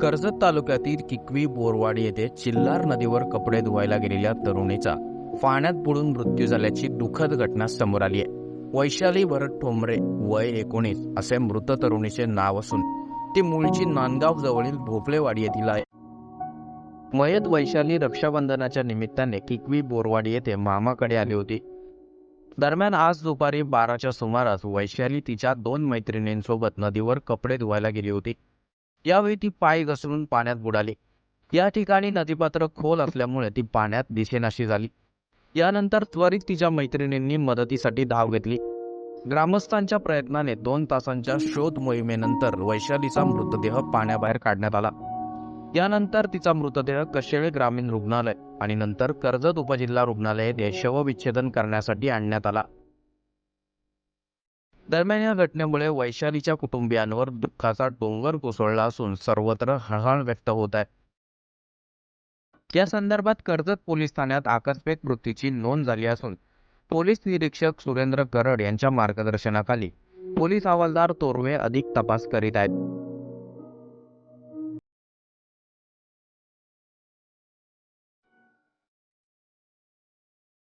कर्जत तालुक्यातील किकवी बोरवाडी येथे चिल्लार नदीवर कपडे धुवायला गेलेल्या तरुणीचा पाण्यात बुडून मृत्यू झाल्याची दुःखद घटना समोर आली आहे. वैशाली भरत ठोंबरे वय एकोणीस असे मृत तरुणीचे नाव असून ती मूळची नांदगाव जवळील भोपळेवाडी येथील आहे. मयत वैशाली रक्षाबंधनाच्या निमित्ताने किकवी बोरवाडी येथे मामाकडे आली होती. दरम्यान आज दुपारी बाराच्या सुमारास वैशाली तिच्या दोन मैत्रिणींसोबत नदीवर कपडे धुवायला गेली होती. यावेळी ती पाय घसरून पाण्यात बुडाली. या ठिकाणी नदीपात्र खोल असल्यामुळे ती पाण्यात दिसेनाशी झाली. यानंतर त्वरित तिच्या मैत्रिणींनी मदतीसाठी धाव घेतली. ग्रामस्थांच्या प्रयत्नाने दोन तासांच्या शोध मोहिमेनंतर वैशालीचा मृतदेह पाण्याबाहेर काढण्यात आला. यानंतर तिचा मृतदेह कशेळे ग्रामीण रुग्णालय आणि नंतर कर्जत उपजिल्हा रुग्णालय शवविच्छेदन करण्यासाठी आणण्यात आला. दरम्यान या घटनेमुळे वैशालीच्या कुटुंबियांवर दुःखाचा डोंगर कोसळला असून सर्वत्र हळहळ व्यक्त होत आहे. या संदर्भात कर्जत पोलीस ठाण्यात आकस्मिक मृत्यूची नोंद झाली असून पोलीस निरीक्षक सुरेंद्र करड यांच्या मार्गदर्शनाखाली पोलीस हवालदार तोरवे अधिक तपास करीत आहेत.